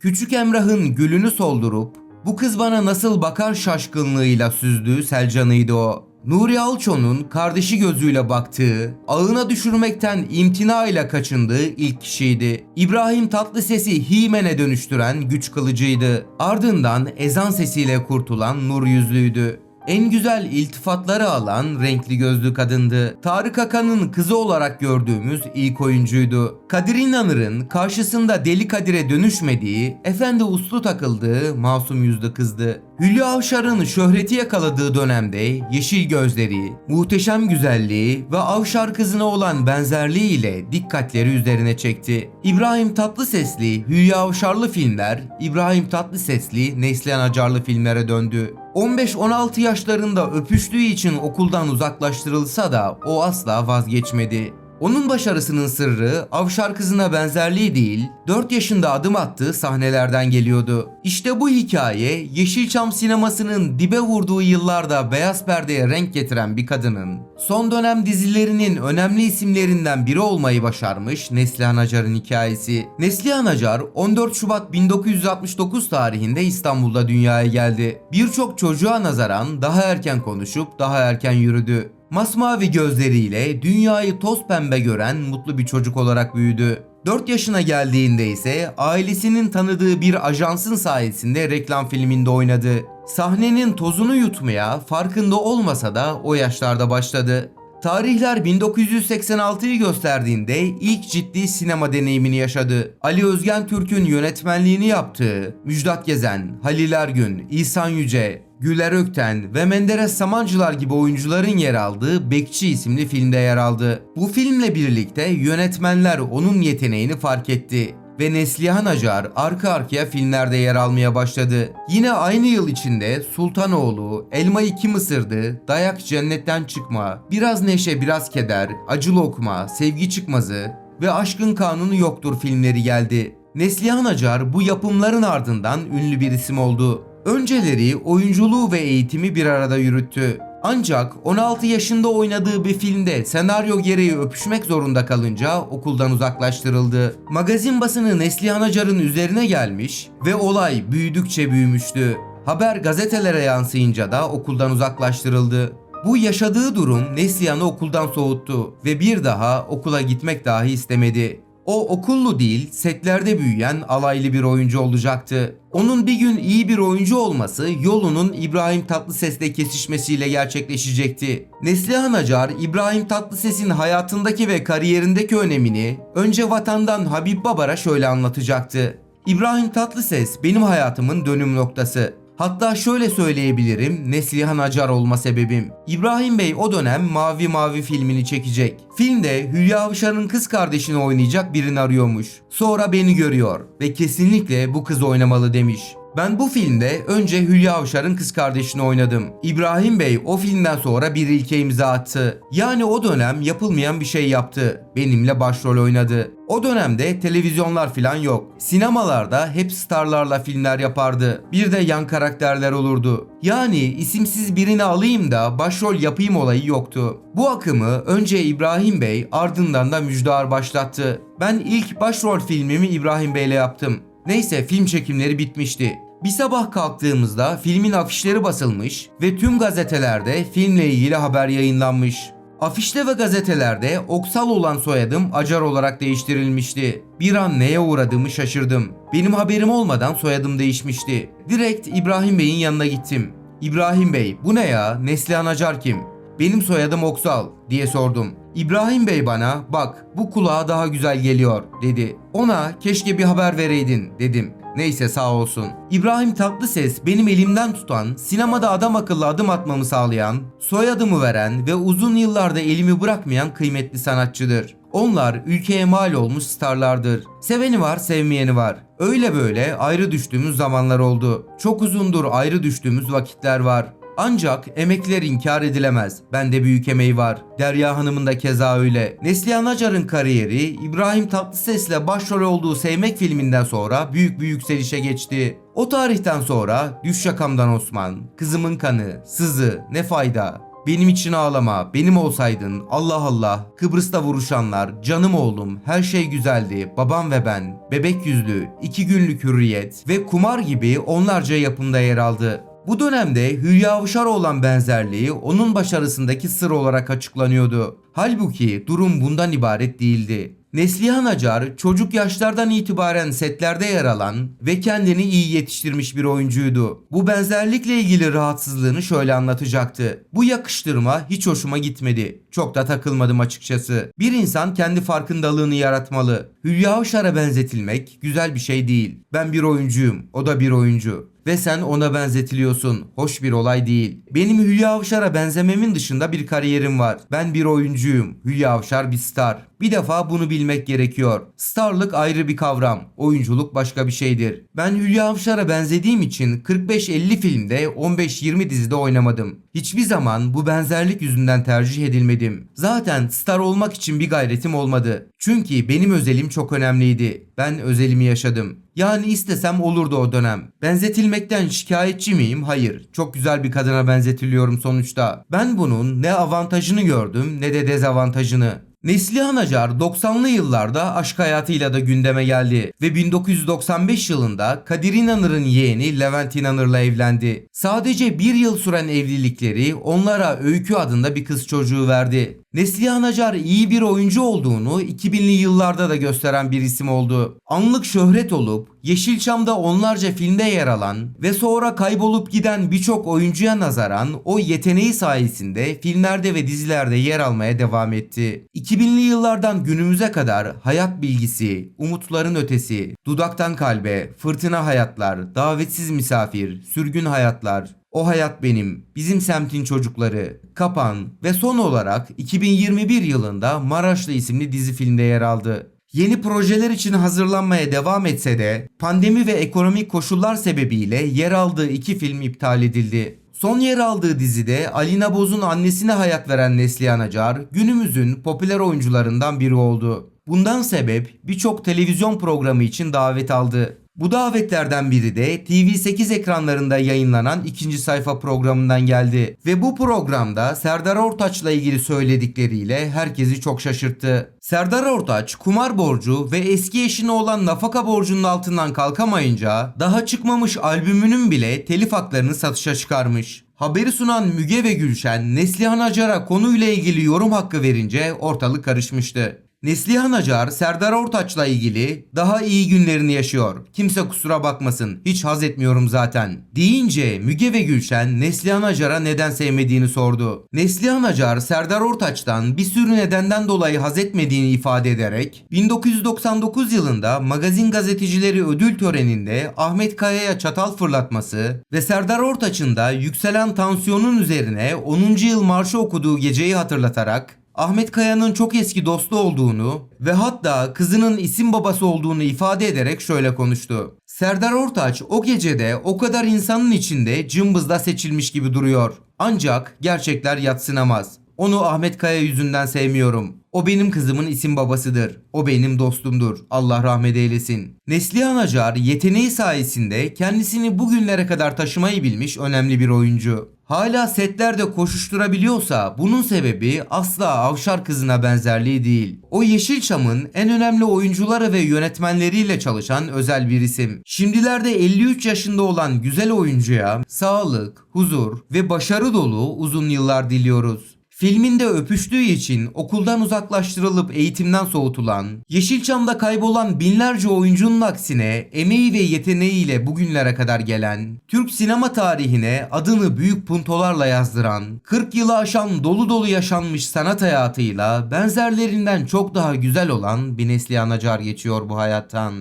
Küçük Emrah'ın gülünü soldurup bu kız bana nasıl bakar şaşkınlığıyla süzdüğü Selcan'ıydı o. Nuri Alço'nun kardeşi gözüyle baktığı, ağına düşürmekten imtina ile kaçındığı ilk kişiydi. İbrahim Tatlıses'i Himen'e dönüştüren güç kılıcıydı. Ardından ezan sesiyle kurtulan nur yüzlüydü. En güzel iltifatları alan renkli gözlü kadındı. Tarık Akan'ın kızı olarak gördüğümüz ilk oyuncuydu. Kadir İnanır'ın karşısında Deli Kadir'e dönüşmediği, efendi uslu takıldığı masum yüzlü kızdı. Hülya Avşar'ın şöhreti yakaladığı dönemde yeşil gözleri, muhteşem güzelliği ve Avşar kızına olan benzerliği ile dikkatleri üzerine çekti. İbrahim Tatlısesli, Hülya Avşarlı filmler, İbrahim Tatlısesli, Neslihan Acarlı filmlere döndü. 15-16 yaşlarında öpüştüğü için okuldan uzaklaştırılsa da o asla vazgeçmedi. Onun başarısının sırrı Avşar kızına benzerliği değil, 4 yaşında adım attığı sahnelerden geliyordu. İşte bu hikaye Yeşilçam sinemasının dibe vurduğu yıllarda beyaz perdeye renk getiren bir kadının son dönem dizilerinin önemli isimlerinden biri olmayı başarmış Neslihan Acar'ın hikayesi. Neslihan Acar 14 Şubat 1969 tarihinde İstanbul'da dünyaya geldi. Birçok çocuğa nazaran daha erken konuşup daha erken yürüdü. Masmavi gözleriyle dünyayı toz pembe gören mutlu bir çocuk olarak büyüdü. 4 yaşına geldiğinde ise ailesinin tanıdığı bir ajansın sayesinde reklam filminde oynadı. Sahnenin tozunu yutmaya farkında olmasa da o yaşlarda başladı. Tarihler 1986'yı gösterdiğinde ilk ciddi sinema deneyimini yaşadı. Ali Özgen Türk'ün yönetmenliğini yaptığı Müjdat Gezen, Halil Ergün, İhsan Yüce, Güler Ökten ve Menderes Samancılar gibi oyuncuların yer aldığı Bekçi isimli filmde yer aldı. Bu filmle birlikte yönetmenler onun yeteneğini fark etti ve Neslihan Acar arka arkaya filmlerde yer almaya başladı. Yine aynı yıl içinde Sultanoğlu, Elmayı Kim Isırdı, Dayak Cennetten Çıkma, Biraz Neşe Biraz Keder, Acı Lokma, Sevgi Çıkmazı ve Aşkın Kanunu Yoktur filmleri geldi. Neslihan Acar bu yapımların ardından ünlü bir isim oldu. Önceleri oyunculuğu ve eğitimi bir arada yürüttü. Ancak 16 yaşında oynadığı bir filmde senaryo gereği öpüşmek zorunda kalınca okuldan uzaklaştırıldı. Magazin basını Neslihan Acar'ın üzerine gelmiş ve olay büyüdükçe büyümüştü. Haber gazetelere yansıyınca da okuldan uzaklaştırıldı. Bu yaşadığı durum Neslihan'ı okuldan soğuttu ve bir daha okula gitmek dahi istemedi. O okullu değil, setlerde büyüyen alaylı bir oyuncu olacaktı. Onun bir gün iyi bir oyuncu olması yolunun İbrahim Tatlıses'le kesişmesiyle gerçekleşecekti. Neslihan Acar, İbrahim Tatlıses'in hayatındaki ve kariyerindeki önemini önce vatandan Habib Babar'a şöyle anlatacaktı. İbrahim Tatlıses benim hayatımın dönüm noktası. Hatta şöyle söyleyebilirim Neslihan Acar olma sebebim. İbrahim Bey o dönem Mavi Mavi filmini çekecek. Filmde Hülya Avşar'ın kız kardeşini oynayacak birini arıyormuş. Sonra beni görüyor ve kesinlikle bu kız oynamalı demiş. Ben bu filmde önce Hülya Avşar'ın kız kardeşini oynadım. İbrahim Bey o filmden sonra bir ilke imza attı. Yani o dönem yapılmayan bir şey yaptı. Benimle başrol oynadı. O dönemde televizyonlar filan yok. Sinemalarda hep starlarla filmler yapardı. Bir de yan karakterler olurdu. Yani isimsiz birini alayım da başrol yapayım olayı yoktu. Bu akımı önce İbrahim Bey ardından da Müjdar başlattı. Ben ilk başrol filmimi İbrahim Bey'le yaptım. Neyse film çekimleri bitmişti. Bir sabah kalktığımızda filmin afişleri basılmış ve tüm gazetelerde filmle ilgili haber yayınlanmış. Afişte ve gazetelerde Oksal olan soyadım Acar olarak değiştirilmişti. Bir an neye uğradığımı şaşırdım. Benim haberim olmadan soyadım değişmişti. Direkt İbrahim Bey'in yanına gittim. İbrahim Bey bu ne ya? Neslihan Acar kim? Benim soyadım Oksal diye sordum. İbrahim Bey bana bak bu kulağa daha güzel geliyor dedi. Ona keşke bir haber vereydin dedim. Neyse sağ olsun. İbrahim Tatlıses benim elimden tutan, sinemada adam akıllı adım atmamı sağlayan, soyadımı veren ve uzun yıllarda elimi bırakmayan kıymetli sanatçıdır. Onlar ülkeye mal olmuş starlardır. Seveni var, sevmeyeni var. Öyle böyle ayrı düştüğümüz zamanlar oldu. Çok uzundur ayrı düştüğümüz vakitler var. Ancak emekler inkar edilemez. Bende büyük emeği var. Derya Hanım'ın da keza öyle. Neslihan Acar'ın kariyeri İbrahim Tatlıses'le başrol olduğu Sevmek filminden sonra büyük bir yükselişe geçti. O tarihten sonra Düş Yakamdan Osman, Kızımın Kanı, Sızı, Ne Fayda, Benim için ağlama, benim olsaydın, Allah Allah, Kıbrıs'ta vuruşanlar, canım oğlum, her şey güzeldi, babam ve ben, bebek yüzlü, iki günlük hürriyet ve kumar gibi onlarca yapımda yer aldı. Bu dönemde Hülya Avşar'a olan benzerliği onun başarısındaki sır olarak açıklanıyordu. Halbuki durum bundan ibaret değildi. Neslihan Acar çocuk yaşlardan itibaren setlerde yer alan ve kendini iyi yetiştirmiş bir oyuncuydu. Bu benzerlikle ilgili rahatsızlığını şöyle anlatacaktı. Bu yakıştırma hiç hoşuma gitmedi. Çok da takılmadım açıkçası. Bir insan kendi farkındalığını yaratmalı. Hülya Avşar'a benzetilmek güzel bir şey değil. Ben bir oyuncuyum, o da bir oyuncu ve sen ona benzetiliyorsun. Hoş bir olay değil. Benim Hülya Avşar'a benzememin dışında bir kariyerim var. Ben bir oyuncuyum. Hülya Avşar bir star. Bir defa bunu bilmek gerekiyor. Starlık ayrı bir kavram. Oyunculuk başka bir şeydir. Ben Hülya Avşar'a benzediğim için 45-50 filmde 15-20 dizide oynamadım. Hiçbir zaman bu benzerlik yüzünden tercih edilmedim. Zaten star olmak için bir gayretim olmadı. Çünkü benim özelim çok önemliydi. Ben özelimi yaşadım. Yani istesem olurdu o dönem. Benzetilmekten şikayetçi miyim? Hayır. Çok güzel bir kadına benzetiliyorum sonuçta. Ben bunun ne avantajını gördüm ne de dezavantajını. Neslihan Acar 90'lı yıllarda aşk hayatıyla da gündeme geldi ve 1995 yılında Kadir İnanır'ın yeğeni Levent İnanır'la evlendi. Sadece bir yıl süren evlilikleri onlara Öykü adında bir kız çocuğu verdi. Neslihan Acar iyi bir oyuncu olduğunu 2000'li yıllarda da gösteren bir isim oldu. Anlık şöhret olup Yeşilçam'da onlarca filmde yer alan ve sonra kaybolup giden birçok oyuncuya nazaran o yeteneği sayesinde filmlerde ve dizilerde yer almaya devam etti. 2000'li yıllardan günümüze kadar hayat bilgisi, umutların ötesi, dudaktan kalbe, fırtına hayatlar, davetsiz misafir, sürgün hayatlar, o hayat benim, bizim semtin çocukları, Kapan ve son olarak 2021 yılında Maraşlı isimli dizi filmde yer aldı. Yeni projeler için hazırlanmaya devam etse de pandemi ve ekonomik koşullar sebebiyle yer aldığı iki film iptal edildi. Son yer aldığı dizide Alina Boz'un annesine hayat veren Neslihan Acar günümüzün popüler oyuncularından biri oldu. Bundan sebep birçok televizyon programı için davet aldı. Bu davetlerden biri de TV8 ekranlarında yayınlanan ikinci sayfa programından geldi. Ve bu programda Serdar Ortaç'la ilgili söyledikleriyle herkesi çok şaşırttı. Serdar Ortaç kumar borcu ve eski eşine olan nafaka borcunun altından kalkamayınca daha çıkmamış albümünün bile telif haklarını satışa çıkarmış. Haberi sunan Müge ve Gülşen, Neslihan Acar'a konuyla ilgili yorum hakkı verince ortalık karışmıştı. Neslihan Acar, Serdar Ortaç'la ilgili daha iyi günlerini yaşıyor. Kimse kusura bakmasın, hiç haz etmiyorum zaten. Deyince Müge ve Gülşen Neslihan Acar'a neden sevmediğini sordu. Neslihan Acar, Serdar Ortaç'tan bir sürü nedenden dolayı haz etmediğini ifade ederek 1999 yılında Magazin Gazetecileri ödül töreninde Ahmet Kaya'ya çatal fırlatması ve Serdar Ortaç'ın da yükselen tansiyonun üzerine 10. yıl marşı okuduğu geceyi hatırlatarak Ahmet Kaya'nın çok eski dostu olduğunu ve hatta kızının isim babası olduğunu ifade ederek şöyle konuştu. Serdar Ortaç o gecede o kadar insanın içinde cımbızda seçilmiş gibi duruyor. Ancak gerçekler yatsınamaz. Onu Ahmet Kaya yüzünden sevmiyorum. O benim kızımın isim babasıdır. O benim dostumdur. Allah rahmet eylesin. Neslihan Acar yeteneği sayesinde kendisini bugünlere kadar taşımayı bilmiş önemli bir oyuncu. Hala setlerde koşuşturabiliyorsa bunun sebebi asla Avşar kızına benzerliği değil. O Yeşilçam'ın en önemli oyuncuları ve yönetmenleriyle çalışan özel bir isim. Şimdilerde 53 yaşında olan güzel oyuncuya sağlık, huzur ve başarı dolu uzun yıllar diliyoruz. Filminde öpüştüğü için okuldan uzaklaştırılıp eğitimden soğutulan, Yeşilçam'da kaybolan binlerce oyuncunun aksine emeği ve yeteneğiyle bugünlere kadar gelen, Türk sinema tarihine adını büyük puntolarla yazdıran, 40 yılı aşan dolu dolu yaşanmış sanat hayatıyla benzerlerinden çok daha güzel olan bir Neslihan Acar geçiyor bu hayattan.